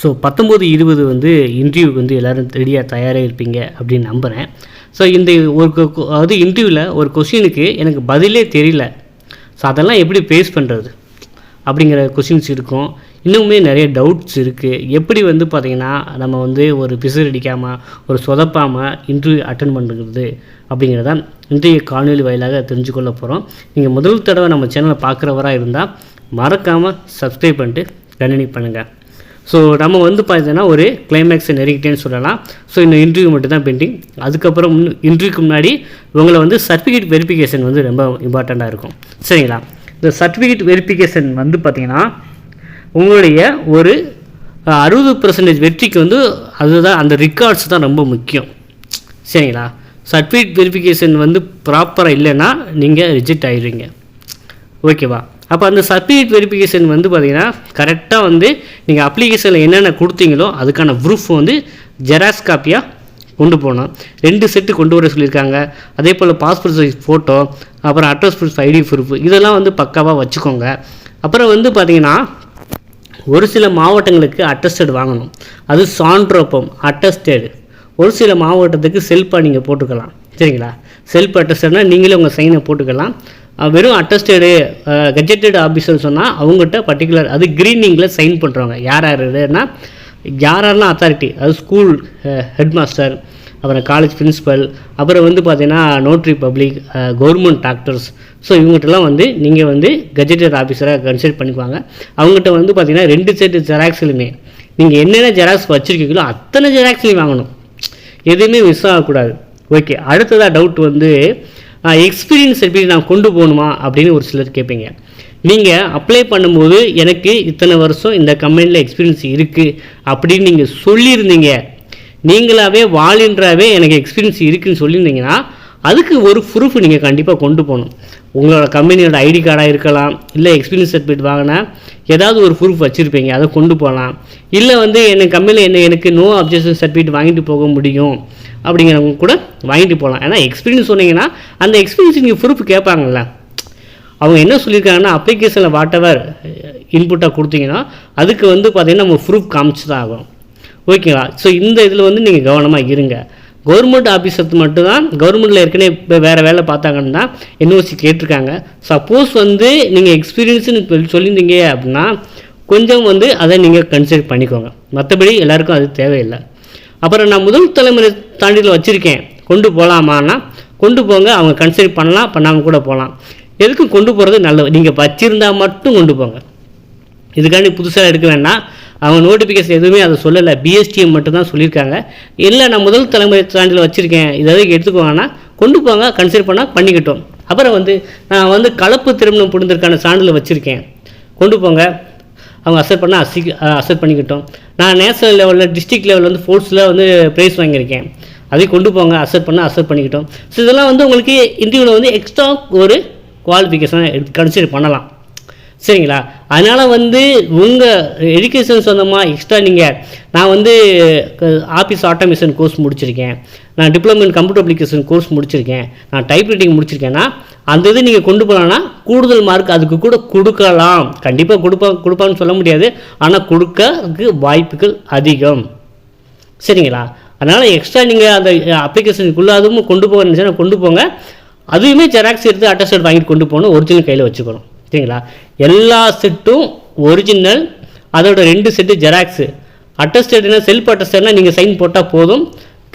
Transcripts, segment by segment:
So பத்தொம்போது இருபது வந்து இன்டர்வியூக்கு வந்து எல்லோரும் ரெடியாக தயாராக இருப்பீங்க அப்படின்னு நம்புகிறேன் ஸோ இந்த ஒரு கொ- அதாவது இன்டர்வியூவில் ஒரு கொஷினுக்கு எனக்கு பதிலே தெரியல. ஸோ அதெல்லாம் எப்படி ஃபேஸ் பண்ணுறது அப்படிங்கிற கொஷின்ஸ் இருக்கும். இன்னுமே நிறைய டவுட்ஸ் இருக்குது எப்படி வந்து பார்த்திங்கன்னா நம்ம வந்து ஒரு பிசர் அடிக்காமல் ஒரு சொதப்பாமல் இன்டர்வியூ அட்டன் பண்ணுறது அப்படிங்கிறத இன்றைய காணொலி வாயிலாக தெரிஞ்சுக்கொள்ள போகிறோம் நீங்கள் முதல் தடவை நம்ம சேனலை பார்க்குறவராக இருந்தால் மறக்காமல் சப்ஸ்கிரைப் பண்ணிட்டு கண்டினியூ பண்ணுங்கள் ஸோ நம்ம வந்து பார்த்தீங்கன்னா ஒரு கிளைமேக்ஸை நெருங்கிட்டேன்னு சொல்லலாம். ஸோ இந்த இன்டர்வியூ மட்டும் தான் பெண்டிங் அதுக்கப்புறம் இன்டர்வியூக்கு முன்னாடி உங்களை வந்து சர்டிஃபிகேட் வெரிஃபிகேஷன் வந்து ரொம்ப இம்பார்ட்டண்ட்டாக இருக்கும். சரிங்களா? இந்த சர்டிஃபிகேட் வெரிஃபிகேஷன் வந்து பார்த்தீங்கன்னா உங்களுடைய ஒரு அறுபது பர்சன்டேஜ் வெற்றிக்கு வந்து அதுதான் அந்த ரெக்கார்ட்ஸ் தான் ரொம்ப முக்கியம். சரிங்களா? சர்டிஃபிகேட் வெரிஃபிகேஷன் வந்து ப்ராப்பராக இல்லைன்னா நீங்கள் ரிஜெக்ட் ஆயிடுவீங்க. ஓகேவா அப்போ அந்த சர்டிஃபிகேட் வெரிஃபிகேஷன் வந்து பார்த்தீங்கன்னா கரெக்டாக வந்து நீங்கள் அப்ளிகேஷனில் என்னென்ன கொடுத்தீங்களோ அதுக்கான ப்ரூஃப் வந்து ஜெராக்ஸ் காப்பியாக கொண்டு போகணும். ரெண்டு செட்டு கொண்டு வர சொல்லியிருக்காங்க. அதே போல் பாஸ்போர்ட் சைஸ் ஃபோட்டோ அப்புறம் அட்ரஸ் ப்ரூஃப் ஐடி ப்ரூஃப் இதெல்லாம் வந்து பக்காவாக வச்சுக்கோங்க. அப்புறம் வந்து பார்த்தீங்கன்னா ஒரு சில மாவட்டங்களுக்கு அட்டஸ்டட் வாங்கணும். அது சான்றோப்பம் அட்டஸ்டட் ஒரு சில மாவட்டத்துக்கு செல்ஃபாக நீங்கள் போட்டுக்கலாம். சரிங்களா? செல்ஃப் அட்டஸ்டட்னால் நீங்களே உங்கள் சைனை போட்டுக்கலாம். வெறும் அட்டஸ்டடு கெஜெட்டட் ஆஃபீஸர் சொன்னால் அவங்ககிட்ட பர்டிகுலர் அது க்ரீனிங்கில் சைன் பண்ணுறவங்க யார் யாருன்னா யார் யாரெல்லாம் அத்தாரிட்டி அது ஸ்கூல் ஹெட் மாஸ்டர் அப்புறம் காலேஜ் பிரின்சிபல் அப்புறம் வந்து பார்த்தீங்கன்னா notary public government doctors so இவங்ககிட்டலாம் வந்து நீங்கள் வந்து கெஜெட்டட் ஆஃபீஸராக கன்சல்ட் பண்ணிக்குவாங்க. அவங்ககிட்ட வந்து பார்த்தீங்கன்னா ரெண்டு செட்டு ஜெராக்ஸ்லையுமே நீங்கள் என்னென்ன ஜெராக்ஸ் வச்சுருக்கீங்களோ அத்தனை ஜெராக்ஸ்லையும் வாங்கணும். எதுவுமே மிஸ் ஆகக்கூடாது. ஓகே அடுத்ததாக டவுட் வந்து எக்ஸ்பீரியன்ஸ் எப்படி நான் கொண்டு போகணுமா அப்படின்னு ஒரு சிலர் கேட்பீங்க. நீங்கள் அப்ளை பண்ணும்போது எனக்கு இத்தனை வருஷம் இந்த கம்பெனியில் எக்ஸ்பீரியன்ஸ் இருக்குது அப்படின்னு நீங்கள் சொல்லியிருந்தீங்க. நீங்களாவே வாலின்றாவே எனக்கு எக்ஸ்பீரியன்ஸ் இருக்குதுன்னு சொல்லியிருந்தீங்கன்னா அதுக்கு ஒரு ப்ரூஃப் நீங்கள் கண்டிப்பாக கொண்டு போகணும். உங்களோட கம்பெனியோட ஐடி கார்டாக இருக்கலாம் இல்லை எக்ஸ்பீரியன்ஸ் சர்டிஃபிகேட் வாங்கினா ஏதாவது ஒரு ப்ரூஃப் வச்சுருப்பீங்க அதை கொண்டு போகலாம் இல்லை வந்து என்ன கம்பெனியில் என்ன எனக்கு நோ அப்ஜெக்ஷன் சர்டிஃபிகேட் வாங்கிட்டு போக முடியும் அப்படிங்கிறவங்க கூட வாங்கிட்டு போகலாம் ஏன்னா எக்ஸ்பீரியன்ஸ் சொன்னீங்கன்னா அந்த எக்ஸ்பீரியன்ஸ் நீங்கள் ப்ரூஃப் கேட்பாங்கல்ல. அவங்க என்ன சொல்லியிருக்காங்கன்னா அப்ளிகேஷனில் வாட் எவர் இன்புட்டாக கொடுத்தீங்கன்னா அதுக்கு வந்து பார்த்தீங்கன்னா நம்ம ப்ரூஃப் காமிச்சு தான் ஆகும் ஓகேங்களா ஸோ இந்த இதில் வந்து நீங்கள் கவனமாக இருங்க. கவர்மெண்ட் ஆஃபீஸர்ஸ் மட்டும்தான் கவர்மெண்ட்டில் ஏற்கனவே இப்போ வேறு வேலை பார்த்தாங்கன்னா என்ஓசி கேட்டிருக்காங்க. சப்போஸ் வந்து நீங்கள் எக்ஸ்பீரியன்ஸுன்னு சொல்லியிருந்தீங்க அப்படின்னா கொஞ்சம் வந்து அதை நீங்கள் கன்சிடர் பண்ணிக்கோங்க. மற்றபடி எல்லாருக்கும் அது தேவையில்லை. அப்புறம் நான் முதல் தலைமுறை தாண்டியில் வச்சுருக்கேன். கொண்டு போகலாமான்னா கொண்டு போங்க அவங்க கன்சிடர் பண்ணலாம் பண்ணாமல் கூட போகலாம் எதுக்கும் கொண்டு போகிறது நல்லது. நீங்கள் வச்சுருந்தா மட்டும் கொண்டு போங்க. இதுக்காண்டி புதுசாக எடுக்க வேண்டாம். அவங்க நோட்டிஃபிகேஷன் எதுவுமே அதை சொல்லலை. பிஎஸ்டிஎம் மட்டும் தான் சொல்லியிருக்காங்க. இல்லை நான் முதல் தலைமுறை சான்றிதழ் வச்சுருக்கேன். இதை எடுத்துக்குவாங்கன்னா கொண்டு போங்க கன்சிடர் பண்ணால் பண்ணிக்கிட்டோம். அப்புறம் வந்து நான் வந்து கலப்பு திருமணம் புரிந்ததற்கான சான்றிதழ் வச்சுருக்கேன். கொண்டு போங்க. அவங்க அசெப்ட் பண்ணால் அசி அசெப்ட் பண்ணிக்கிட்டோம். நான் நேஷனல் லெவலில் டிஸ்ட்ரிக்ட் லெவலில் வந்து ஸ்போர்ட்ஸில் வந்து ப்ரைஸ் வாங்கியிருக்கேன். அதை கொண்டு போங்க. அசெப்ட் பண்ணால் அசெப்ட் பண்ணிக்கிட்டோம். ஸோ இதெல்லாம் வந்து உங்களுக்கு இன்டர்வியூவில் வந்து எக்ஸ்ட்ரா ஒரு குவாலிஃபிகேஷனை கன்சிடர் பண்ணலாம். சரிங்களா? அதனால் வந்து உங்கள் எஜுகேஷன் சொந்தமாக எக்ஸ்ட்ரா நீங்கள் நான் வந்து ஆஃபீஸ் ஆட்டோமேஷன் கோர்ஸ் முடிச்சிருக்கேன். நான் diploma in computer application course முடிச்சிருக்கேன். நான் டைப் ரைட்டிங் முடிச்சிருக்கேன்னா அந்த இது நீங்கள் கொண்டு போகலான்னா கூடுதல் மார்க் அதுக்கு கூட கொடுக்கலாம். கண்டிப்பாக கொடுப்பா கொடுப்பான்னு சொல்ல முடியாது. ஆனால் கொடுக்கறதுக்கு வாய்ப்புகள் அதிகம். சரிங்களா? அதனால் எக்ஸ்ட்ரா நீங்கள் அந்த அப்ளிகேஷனுக்குள்ளே அதுவும் கொண்டு போக நினச்சா கொண்டு போங்க. அதுவுமே ஜெராக்ஸ் எடுத்து அட்டஸ்டட் வாங்கிட்டு கொண்டு போகணும். ஒரிஜினல் கையில் வச்சுக்கணும். சரிங்களா? எல்லா செட்டும் ஒரிஜினல் அதோட ரெண்டு செட்டு ஜெராக்ஸு அட்டஸ்டட்னா செல்ஃப் அட்டஸ்டட்னா நீங்கள் சைன் போட்டால் போதும்.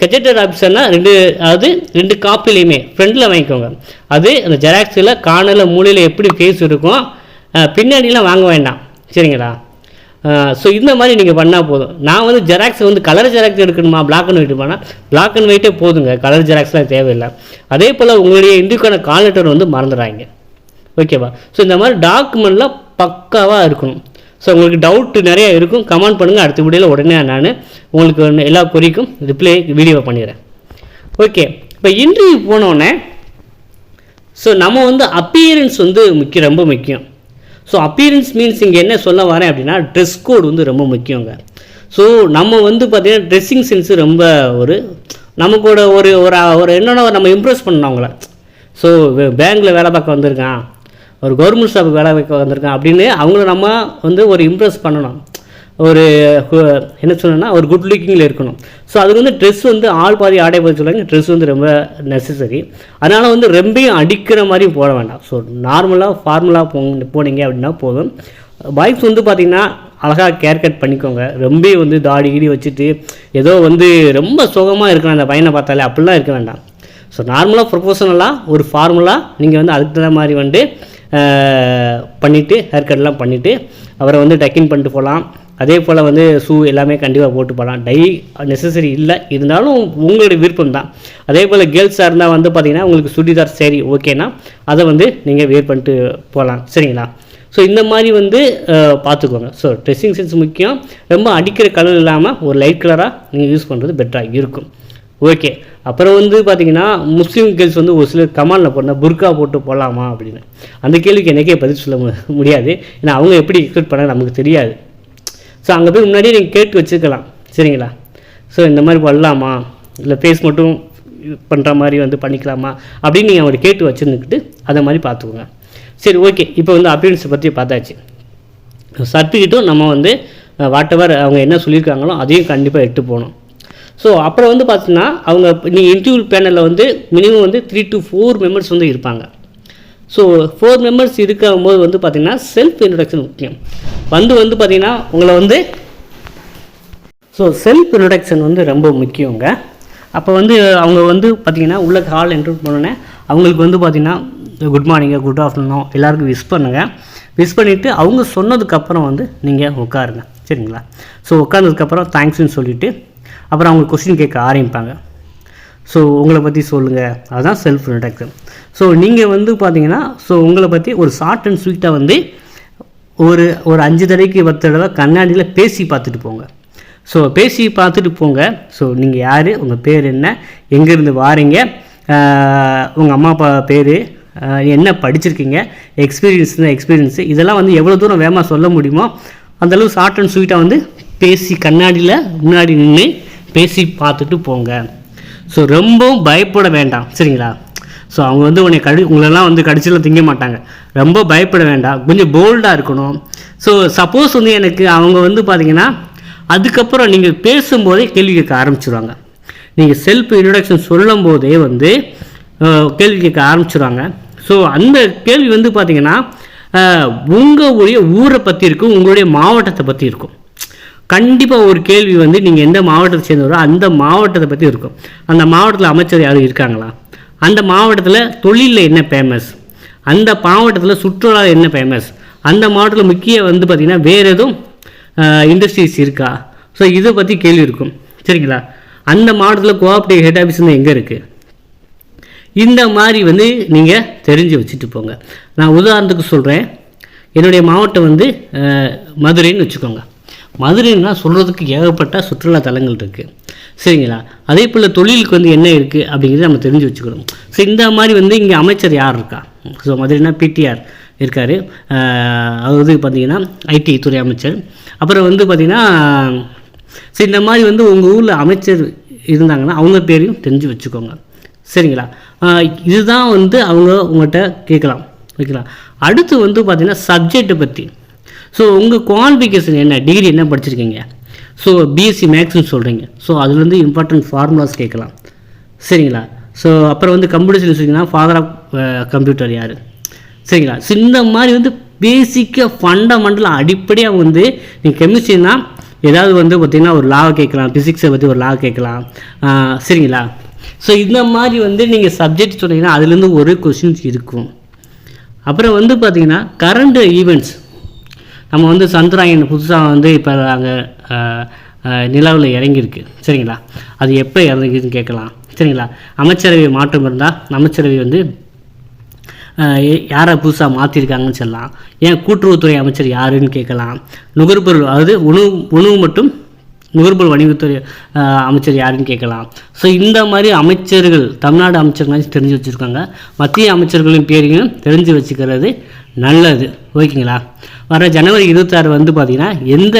கெஜெட்டட் ஆஃபீஸர்னா ரெண்டு அதாவது ரெண்டு காப்பிலையுமே ஃப்ரண்டில் வாங்கிக்கோங்க. அது அந்த ஜெராக்ஸில் காணல மூலையில் எப்படி ஃபேஸ் இருக்கும் பின்னாடிலாம் வாங்க வேண்டாம். சரிங்களா? ஸோ இந்த மாதிரி நீங்கள் பண்ணால் போதும். நான் வந்து ஜெராக்ஸ் வந்து கலர் ஜெராக்ஸ் எடுக்கணுமா பிளாக் அண்ட் ஒயிட் பண்ணால் பிளாக் அண்ட் ஒயிட்டே போதுங்க. கலர் ஜெராக்ஸ்லாம் தேவையில்லை. அதே போல் உங்களுடைய இந்துக்கான கால் லெட்டர் வந்து மறந்துடுறாங்க ஓகேவா? ஸோ இந்த மாதிரி டாக்குமெண்ட்லாம் பக்காவாக இருக்கணும். ஸோ உங்களுக்கு டவுட் நிறையா இருக்கும். கமெண்ட் பண்ணுங்கள் அடுத்த வீடியோவில் உடனே நான் உங்களுக்கு எல்லா குறிக்கும் ரிப்ளை வீடியோவை பண்ணிடுறேன். ஓகே இப்போ இன்டர்வியூ போனோடனே ஸோ நம்ம வந்து அப்பியரன்ஸ் வந்து முக்கியம் ரொம்ப முக்கியம். ஸோ அப்பியரன்ஸ் மீன்ஸ் இங்கே என்ன சொல்ல வரேன் அப்படின்னா ட்ரெஸ் கோடு வந்து ரொம்ப முக்கியங்க. ஸோ நம்ம வந்து பார்த்திங்கன்னா ட்ரெஸ்ஸிங் சென்ஸு ரொம்ப ஒரு நமக்கோட ஒரு ஒரு ஒரு என்னென்ன நம்ம இம்ப்ரெஸ் பண்ணணும் அவங்கள. ஸோ பேங்க்கில் வேலை பார்க்க வந்திருக்கான். ஒரு கவர்மெண்ட் ஸ்டாஃப் வேலை வைக்க வந்திருக்கான் அப்படின்னு அவங்கள நம்ம வந்து ஒரு இம்ப்ரெஸ் பண்ணணும். ஒரு என்ன சொல்லணும்னா ஒரு குட் லுக்கிங்கில் இருக்கணும். ஸோ அதுக்கு வந்து ட்ரெஸ் வந்து ஆள் பாதி ஆடை பாதி சொல்லுவாங்க ட்ரெஸ் வந்து ரொம்ப நெசசரி அதனால் வந்து ரொம்பையும் அடிக்கிற மாதிரி போட வேண்டாம். ஸோ நார்மலாக ஃபார்முலாக போங்க போனீங்க அப்படின்னா போதும். பாய்ஸ் வந்து பார்த்திங்கன்னா அழகாக கேர் கட் பண்ணிக்கோங்க. ரொம்ப வந்து தாடி கீடி வச்சுட்டு ஏதோ வந்து ரொம்ப சுகமாக இருக்கணும் அந்த பையனை பார்த்தாலே அப்படிலாம் இருக்க வேண்டாம். ஸோ நார்மலாக ப்ரொஃபஷனலாக ஒரு ஃபார்முலா நீங்கள் வந்து அதுக்கு தகுந்த மாதிரி வந்து பண்ணிவிட்டு ஹேர் கட்லாம் பண்ணிவிட்டு அவரை வந்து டக்கின் பண்ணிட்டு போகலாம். அதே போல் வந்து ஷூ எல்லாமே கண்டிப்பாக போட்டு போகலாம். டை நெசசரி இல்லை. இருந்தாலும் உங்களுடைய விருப்பம் தான் அதே போல் கேர்ள்ஸாக இருந்தால் வந்து பார்த்திங்கன்னா உங்களுக்கு சுடிதார் சரி ஓகேனா அதை வந்து நீங்கள் வேர் பண்ணிட்டு போகலாம். சரிங்களா? ஸோ இந்த மாதிரி வந்து பார்த்துக்கோங்க ஸோ ட்ரெஸ்ஸிங் சென்ஸ் முக்கியம். ரொம்ப அடிக்கிற கலர் இல்லாமல் ஒரு லைட் கலராக நீங்கள் யூஸ் பண்ணுறது பெட்டராக இருக்கும். ஓகே அப்புறம் வந்து பார்த்தீங்கன்னா முஸ்லீம் கேர்ள்ஸ் வந்து ஒரு சிலர் கமாலில் போட்டால் புர்கா போட்டு போகலாமா அப்படின்னு. அந்த கேள்விக்கு எனக்கே பதில் சொல்ல முடியாது. ஏன்னா அவங்க எப்படி எக்ஸ்பெக்ட் பண்ண நமக்கு தெரியாது. ஸோ அங்கே போய் முன்னாடியே நீங்கள் கேட்டு வச்சுருக்கலாம். சரிங்களா? ஸோ இந்த மாதிரி பண்ணலாமா? இல்லை ஃபேஸ் மட்டும் பண்ணுற மாதிரி வந்து பண்ணிக்கலாமா? அப்படின்னு நீங்கள் அவங்க கேட்டு வச்சுருந்துக்கிட்டு அதை மாதிரி பார்த்துக்கோங்க. சரி ஓகே இப்போ வந்து அப்பியரன்ஸை பற்றி பார்த்தாச்சு. சர்டிஃபிகேட்டும் நம்ம வந்து வாட்டவர் அவங்க என்ன சொல்லியிருக்காங்களோ அதையும் கண்டிப்பாக எடுத்து போகணும். ஸோ அப்புறம் வந்து பார்த்தீங்கன்னா அவங்க நீங்கள் இன்டர்வியூ பேனலில் வந்து மினிமம் வந்து த்ரீ டு ஃபோர் மெம்பர்ஸ் வந்து இருப்பாங்க. ஸோ ஃபோர் மெம்பர்ஸ் இருக்கும்போது வந்து பார்த்திங்கன்னா செல்ஃப் இன்ட்ரடக்ஷன் முக்கியம். வந்து வந்து பார்த்திங்கன்னா உங்களை வந்து ஸோ செல்ஃப் இன்ட்ரடக்ஷன் வந்து ரொம்ப முக்கியங்க. அப்போ வந்து அவங்க வந்து பார்த்திங்கன்னா உள்ள கால் என்ட்ரு பண்ணோன்னே அவங்களுக்கு வந்து பார்த்திங்கன்னா குட் மார்னிங்க குட் ஆஃப்டர்நூன் எல்லாருக்கும் விஷ் பண்ணுங்கள் விஷ் பண்ணிவிட்டு அவங்க சொன்னதுக்கப்புறம் வந்து நீங்கள் உட்காருங்க. சரிங்களா? ஸோ உட்காந்ததுக்கப்புறம் தேங்க்ஸுன்னு சொல்லிவிட்டு அப்புறம் அவங்க கொஸ்டின் கேட்க ஆரம்பிப்பாங்க. ஸோ உங்களை பற்றி சொல்லுங்கள் அதுதான் செல்ஃப் இன்ட்ரடக்ஷன் ஸோ நீங்கள் வந்து பார்த்தீங்கன்னா ஸோ உங்களை பற்றி ஒரு ஷார்ட் அண்ட் ஸ்வீட்டாக வந்து ஒரு ஒரு அஞ்சு தடவைக்கு பத்து தடவை கண்ணாடியில் பேசி பார்த்துட்டு போங்க. ஸோ பேசி பார்த்துட்டு போங்க. ஸோ நீங்கள் யார்? உங்கள் பேர் என்ன? எங்கேருந்து வாரீங்க? உங்கள் அம்மா அப்பா பேர்? என்ன படிச்சிருக்கீங்க? எக்ஸ்பீரியன்ஸ் எக்ஸ்பீரியன்ஸு இதெல்லாம் வந்து எவ்வளோ தூரம் வேகமாக சொல்ல முடியுமோ அந்தளவு ஷார்ட் அண்ட் ஸ்வீட்டாக வந்து பேசி கண்ணாடியில் முன்னாடி நின்று பேசி பார்த்துட்டு போங்க. ஸோ ரொம்பவும் பயப்பட வேண்டாம். சரிங்களா? ஸோ அவங்க வந்து உன்னை கடி உங்களெல்லாம் வந்து கடிச்சிலாம் திங்க மாட்டாங்க. ரொம்ப பயப்பட வேண்டாம். கொஞ்சம் போல்டாக இருக்கணும். ஸோ சப்போஸ் வந்து எனக்கு அவங்க வந்து பார்த்தீங்கன்னா அதுக்கப்புறம் நீங்கள் பேசும்போதே கேள்வி கேட்க ஆரம்பிச்சிருவாங்க. நீங்கள் செல்ஃப் இன்ட்ரடக்ஷன் சொல்லும் போதே வந்து கேள்வி கேட்க ஆரம்பிச்சிருவாங்க. ஸோ அந்த கேள்வி வந்து பார்த்தீங்கன்னா உங்களுடைய ஊரை பற்றி இருக்கும் உங்களுடைய மாவட்டத்தை பற்றி இருக்கும். கண்டிப்பாக ஒரு கேள்வி வந்து நீங்கள் எந்த மாவட்டத்தை சேர்ந்தவரோ அந்த மாவட்டத்தை பற்றி இருக்கும். அந்த மாவட்டத்தில் அமைச்சர் யாரும் இருக்காங்களா? அந்த மாவட்டத்தில் தொழிலில் என்ன ஃபேமஸ் அந்த மாவட்டத்தில் சுற்றுலா என்ன ஃபேமஸ் அந்த மாவட்டத்தில் முக்கிய வந்து பார்த்திங்கன்னா வேறு எதுவும் இண்டஸ்ட்ரீஸ் இருக்கா? ஸோ இதை பற்றி கேள்வி இருக்கும். சரிங்களா? அந்த மாவட்டத்தில் கோஆப்டிவ் ஹெட் ஆஃபீஸ் எங்கே இருக்குது இந்த மாதிரி வந்து நீங்கள் தெரிஞ்சு வச்சுட்டு போங்க. நான் உதாரணத்துக்கு சொல்கிறேன் என்னுடைய மாவட்டம் வந்து மதுரைன்னு வச்சுக்கோங்க. மதுரைன்னா சொல்கிறதுக்கு ஏகப்பட்ட சுற்றுலா தலங்கள் இருக்குது சரிங்களா? அதே போல் தொழிலுக்கு வந்து என்ன இருக்குது அப்படிங்கிறத நம்ம தெரிஞ்சு வச்சுக்கணும். ஸோ இந்த மாதிரி வந்து இங்கே அமைச்சர் யார் இருக்கா? ஸோ மதுரைனா பிடிஆர் இருக்கார். அதாவது பார்த்தீங்கன்னா ஐடி துறை அமைச்சர். அப்புறம் வந்து பார்த்திங்கன்னா ஸோ இந்த மாதிரி வந்து உங்கள் ஊரில் அமைச்சர் இருந்தாங்கன்னா அவங்க பேரையும் தெரிஞ்சு வச்சுக்கோங்க. சரிங்களா? இதுதான் வந்து அவங்க உங்கள்கிட்ட கேட்கலாம். ஓகேங்களா? அடுத்து வந்து பார்த்திங்கன்னா சப்ஜெக்டை பற்றி ஸோ உங்கள் குவாலிஃபிகேஷன் என்ன? டிகிரி என்ன படிச்சிருக்கீங்க? ஸோ பிஎஸ்சி மேக்ஸ்னு சொல்கிறீங்க ஸோ அதுலேருந்து இம்பார்ட்டன்ட் ஃபார்முலாஸ் கேட்கலாம். சரிங்களா? ஸோ அப்புறம் வந்து computer science father of computer யார்? சரிங்களா? ஸோ இந்த மாதிரி வந்து பேசிக்காக ஃபண்டமெண்டலாக அடிப்படையாக வந்து நீங்கள் கெமிஸ்ட்ரினா ஏதாவது வந்து பார்த்திங்கன்னா ஒரு லாவை கேட்கலாம். ஃபிசிக்ஸை பற்றி ஒரு லா கேட்கலாம். சரிங்களா? ஸோ இந்த மாதிரி வந்து நீங்கள் சப்ஜெக்ட் சொன்னீங்கன்னா அதுலேருந்து ஒரு கொஷின்ஸ் இருக்கும். அப்புறம் வந்து பார்த்திங்கன்னா கரண்ட் ஈவெண்ட்ஸ் நம்ம வந்து சந்திராயன் புதுசாக வந்து இப்போ அங்கே நிலவில் இறங்கியிருக்கு. சரிங்களா? அது எப்போ இறங்கிருக்குன்னு கேட்கலாம். சரிங்களா? அமைச்சரவை மாற்றம் இருந்தால் அமைச்சரவை வந்து யாரை புதுசாக மாற்றிருக்காங்கன்னு சொல்லலாம். ஏன் கூட்டுறவுத்துறை அமைச்சர் யாருன்னு கேட்கலாம். நுகர்பொருள் அதாவது உணவு உணவு மற்றும் நுகர்பொருள் வணிகத்துறை அமைச்சர் யாருன்னு கேட்கலாம். ஸோ இந்த மாதிரி அமைச்சர்கள் தமிழ்நாடு அமைச்சர்கள் தெரிஞ்சு வச்சுருக்காங்க. மத்திய அமைச்சர்களின் பேரையும் தெரிஞ்சு வச்சுக்கிறது நல்லது. ஓகேங்களா? வர ஜனவரி இருபத்தாறு வந்து பார்த்திங்கன்னா எந்த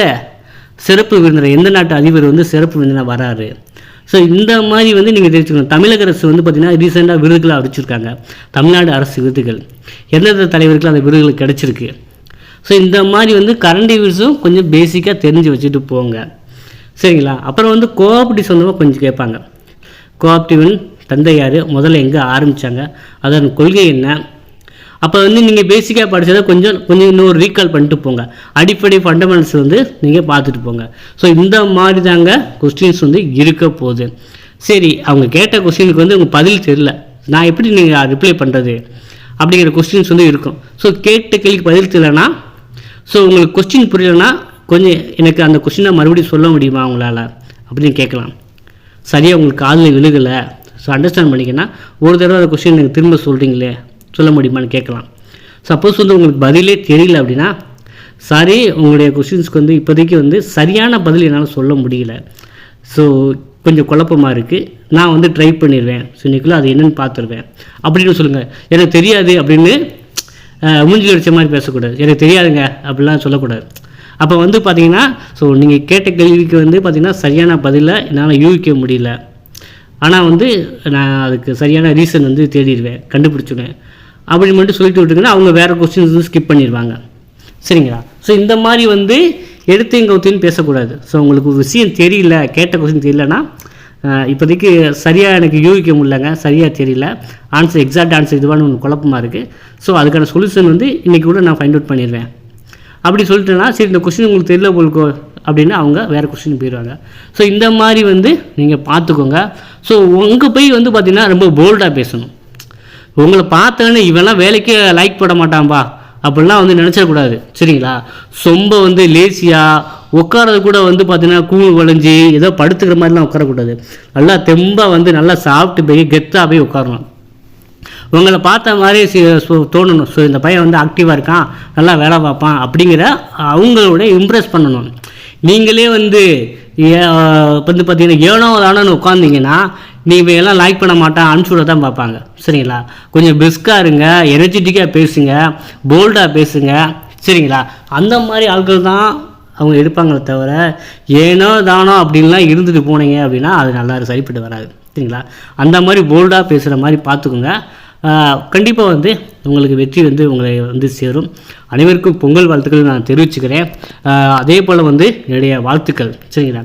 சிறப்பு விருந்தினர் எந்த நாட்டு அதிபர் வந்து சிறப்பு விருந்தினர் வராரு? ஸோ இந்த மாதிரி வந்து நீங்கள் தெரிவிச்சுக்கணும் தமிழக அரசு வந்து பார்த்திங்கன்னா ரீசெண்டாக விருதுகளை அறிவிச்சிருக்காங்க தமிழ்நாடு அரசு விருதுகள். எந்தெந்த தலைவருக்கு அந்த விருதுகள் கிடச்சிருக்கு? ஸோ இந்த மாதிரி வந்து கரண்ட் ஈவெண்ட்ஸும் கொஞ்சம் பேசிக்காக தெரிஞ்சு வச்சுட்டு போங்க. சரிங்களா? அப்புறம் வந்து கோஆப்டிவ் சொந்தமாக கொஞ்சம் கேட்பாங்க. கோஆப்டிவன் தந்தையார் முதல்ல எங்கே ஆரம்பித்தாங்க அதன் கொள்கை என்ன? அப்போ வந்து நீங்கள் பேசிக்காக படித்ததை கொஞ்சம் கொஞ்சம் இன்னொரு ரீகால் பண்ணிட்டு போங்க. அடிப்படை ஃபண்டமெண்டல்ஸ் வந்து நீங்கள் பார்த்துட்டு போங்க. ஸோ இந்த மாதிரி தாங்க கொஸ்டின்ஸ் வந்து இருக்க போகுது. சரி அவங்க கேட்ட கொஸ்டினுக்கு வந்து உங்கள் பதில் தெரியல. நான் எப்படி நீங்கள் ரிப்ளை பண்ணுறது அப்படிங்கிற கொஸ்டின்ஸ் வந்து இருக்கும். ஸோ கேட்ட கேள்விக்கு பதில் தெரியலனா ஸோ உங்களுக்கு கொஸ்டின் புரியலனா கொஞ்சம் எனக்கு அந்த கொஸ்டினை மறுபடியும் சொல்ல முடியுமா உங்களால்? அப்படின்னு கேட்கலாம். சரியாக உங்களுக்கு காதில் விழுகலை? ஸோ அண்டர்ஸ்டாண்ட் பண்ணிக்கன்னா ஒரு தடவை அந்த கொஸ்டின் எனக்கு திரும்ப சொல்கிறீங்களே சொல்ல முடியுமான்னு கேட்கலாம். சப்போஸ் வந்து உங்களுக்கு பதிலே தெரியல அப்படின்னா சாரி உங்களுடைய கொஷின்ஸ்க்கு வந்து இப்போதைக்கு வந்து சரியான பதில் என்னால் சொல்ல முடியல. ஸோ கொஞ்சம் குழப்பமாக இருக்குது நான் வந்து ட்ரை பண்ணிடுவேன். ஸோ இன்றைக்குள்ள அது என்னென்னு பார்த்துருவேன் அப்படின்னு சொல்லுங்கள் எனக்கு தெரியாது அப்படின்னு மூஞ்சி அடித்த மாதிரி பேசக்கூடாது. எனக்கு தெரியாதுங்க அப்படிலாம் சொல்லக்கூடாது. அப்போ வந்து பார்த்தீங்கன்னா ஸோ நீங்கள் கேட்ட கேள்விக்கு வந்து பார்த்திங்கன்னா சரியான பதிலை என்னால் யூகிக்க முடியல. ஆனால் வந்து நான் அதுக்கு சரியான ரீசன் வந்து தேடிடுவேன். கண்டுபிடிச்சிடுவேன். அப்படி மட்டும் சொல்லிட்டு விட்டுங்கன்னா அவங்க வேறு கொஸ்டின்ஸ் வந்து ஸ்கிப் பண்ணிடுவாங்க சரிங்களா? ஸோ இந்த மாதிரி வந்து எடுத்தையும் கவுத்தையும் பேசக்கூடாது. ஸோ உங்களுக்கு ஒரு விஷயம் தெரியல கேட்ட கொஸ்டின் தெரியலனா இப்போதைக்கு சரியாக எனக்கு யூகிக்க முடியலங்க சரியாக தெரியல. ஆன்சர் எக்ஸாக்ட் ஆன்சர் இதுவான ஒன்று குழப்பமாக இருக்குது ஸோ அதுக்கான சொல்யூஷன் வந்து இன்றைக்கி கூட நான் ஃபைண்ட் அவுட் பண்ணிடுவேன் அப்படி சொல்லிட்டேன்னா சரி இந்த கொஸ்டின் உங்களுக்கு தெரியல போலுக்கோ அப்படின்னு அவங்க வேறு கொஸ்டின் போயிடுவாங்க ஸோ இந்த மாதிரி வந்து நீங்கள் பார்த்துக்கோங்க. ஸோ உங்கள் போய் வந்து பார்த்திங்கன்னா ரொம்ப போல்டாக பேசணும். உங்களை பார்த்தோன்னே இவெல்லாம் வேலைக்கே லைக் போட மாட்டான்பா அப்படிலாம் வந்து நினச்சிடக்கூடாது சரிங்களா? சொம்ப வந்து லேசியாக உட்காரது கூட வந்து பார்த்தீங்கன்னா கூழ் வளைஞ்சி ஏதோ படுத்துக்கிற மாதிரிலாம் உட்காரக்கூடாது. நல்லா தெம்பாக வந்து நல்லா சாப்பிட்டு போய் கெத்தாக போய் உட்காரணும். உங்களை பார்த்த மாதிரி தோணணும். ஸோ இந்த பையன் வந்து ஆக்டிவாக இருக்கான் நல்லா வேலை பார்ப்பான் அப்படிங்கிற அவங்களோட இம்ப்ரெஸ் பண்ணணும். நீங்களே வந்து வந்து பார்த்தீங்கன்னா ஏனோ தானோன்னு உட்காந்திங்கன்னா நீங்கள் எல்லாம் லைக் பண்ண மாட்டான் அனுப்பிச்சுட தான் பார்ப்பாங்க. சரிங்களா? கொஞ்சம் பெஸ்க்காக இருங்க எனர்ஜெட்டிக்காக பேசுங்க போல்டாக பேசுங்க. சரிங்களா? அந்த மாதிரி ஆட்கள் தான் அவங்க எடுப்பாங்களே தவிர ஏனோ தானோ அப்படின்லாம் இருந்துட்டு போனீங்க அப்படின்னா அது நல்லா சரிப்பட்டு வராது. சரிங்களா? அந்த மாதிரி போல்டாக பேசுகிற மாதிரி பார்த்துக்குங்க. கண்டிப்பாக வந்து உங்களுக்கு வெற்றி வந்து உங்களை வந்து சேரும். அனைவருக்கும் பொங்கல் வாழ்த்துக்கள் நான் தெரிவிச்சுக்கிறேன். அதே போல் வந்து என்னுடைய வாழ்த்துக்கள். சரிங்களா?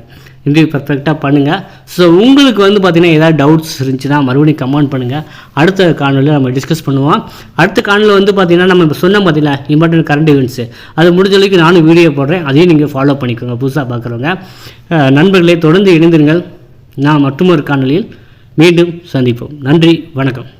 இன்றைய பர்ஃபெக்டாக பண்ணுங்கள் ஸோ உங்களுக்கு வந்து பார்த்தீங்கன்னா ஏதாவது டவுட்ஸ் இருந்துச்சுன்னா மறுபடியும் கமெண்ட் பண்ணுங்கள் அடுத்த காணொலியில் நம்ம டிஸ்கஸ் பண்ணுவோம். அடுத்த காணொலியில் வந்து பார்த்தீங்கன்னா நம்ம இப்போ சொன்ன பார்த்தீங்களா இம்பார்ட்டன்ட் கரண்ட் ஈவெண்ட்ஸு அது முடிஞ்ச வரைக்கும் நானும் வீடியோ போடுறேன். அதையும் நீங்கள் ஃபாலோ பண்ணிக்கோங்க. புதுசாக பார்க்குறவங்க நண்பர்களை நண்பர்களே தொடர்ந்து இணைந்திருங்கள். நான் மற்றொரு காணொலியில் மீண்டும் சந்திப்போம். நன்றி. வணக்கம்.